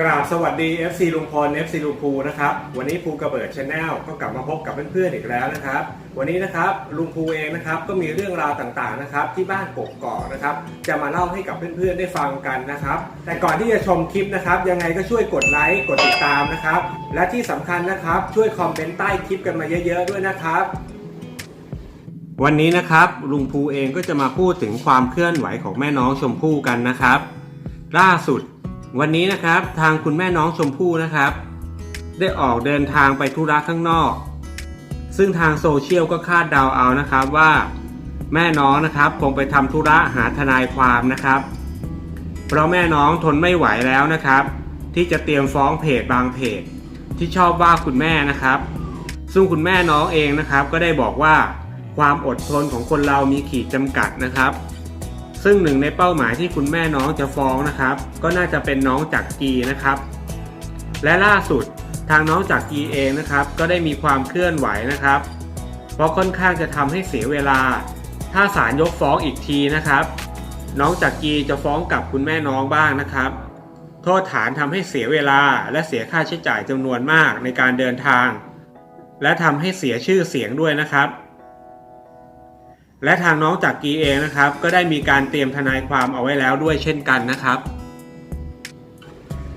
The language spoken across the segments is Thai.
กราบสวัสดี FC ลุงพล FC ลุงภูนะครับ วันนี้ภูกระเบิดชาแนลก็กลับมาพบกับเพื่อนๆอีกแล้วนะครับ วันนี้นะครับลุงภูเองนะครับก็มีเรื่องราวต่างๆนะครับที่บ้านกกอกนะครับจะมาเล่าให้กับเพื่อนๆได้ฟังกันนะครับ แต่ก่อนที่จะชมคลิปนะครับยังไงก็ช่วยกดไลค์กดติดตามนะครับ และที่สำคัญนะครับช่วยคอมเมนต์ใต้คลิปกันมาเยอะๆด้วยนะครับวันนี้นะครับลุงภูเองก็จะมาพูดถึงความเคลื่อนไหวของแม่น้องชมพู่กันนะครับ ล่าสุด วันนี้นะครับทางคุณแม่น้องชมพู่นะครับ ได้ออกเดินทางไปธุระข้างนอก ซึ่งทางโซเชียลก็คาดเดาเอานะครับว่า แม่น้องนะครับคงไปทำธุระหาทนายความนะครับ เพราะแม่น้องทนไม่ไหวแล้วนะครับ ที่จะเตรียมฟ้องเพจบางเพจ ที่ชอบว่าคุณแม่นะครับ ซึ่งคุณแม่น้องเองนะครับก็ได้บอกว่าความอดทนของคนเรามีขีดจำกัดนะครับ ซึ่งหนึ่งในเป้าหมายที่คุณแม่น้องจะฟ้องนะครับ ก็น่าจะเป็นน้องจากกีนะครับ และล่าสุดทางน้องจากกีเองนะครับ ก็ได้มีความเคลื่อนไหวนะครับ เพราะค่อนข้างจะทำให้เสียเวลา ถ้าศาลยกฟ้องอีกทีนะครับ น้องจากกีจะฟ้องกับคุณแม่น้องบ้างนะครับ โทษฐานทำให้เสียเวลาและเสียค่าใช้จ่ายจำนวนมากในการเดินทาง และทำให้เสียชื่อเสียงด้วยนะครับ และทางน้องจากกีเองนะครับ ก็ได้มีการเตรียมทนายความเอาไว้แล้วด้วยเช่นกันนะครับ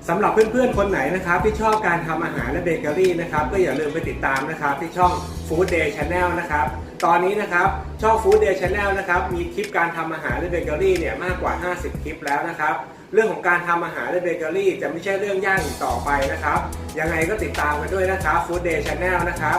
สำหรับเพื่อนๆ คนไหนนะครับ ที่ชอบการทำอาหารและเบเกอรี่นะครับ ก็อย่าลืมไปติดตามนะครับ ที่ช่อง Food Day Channel นะครับ ตอนนี้นะครับช่อง Food Day Channel นะครับมีคลิปการทำอาหารและเบเกอรี่เนี่ยมากกว่า 50 คลิปแล้วนะครับ เรื่องของการทำอาหารและเบเกอรี่จะไม่ใช่เรื่องยากอีกต่อไปนะครับ ยังไงก็ติดตามกันด้วยนะครับ Food Day Channel นะครับ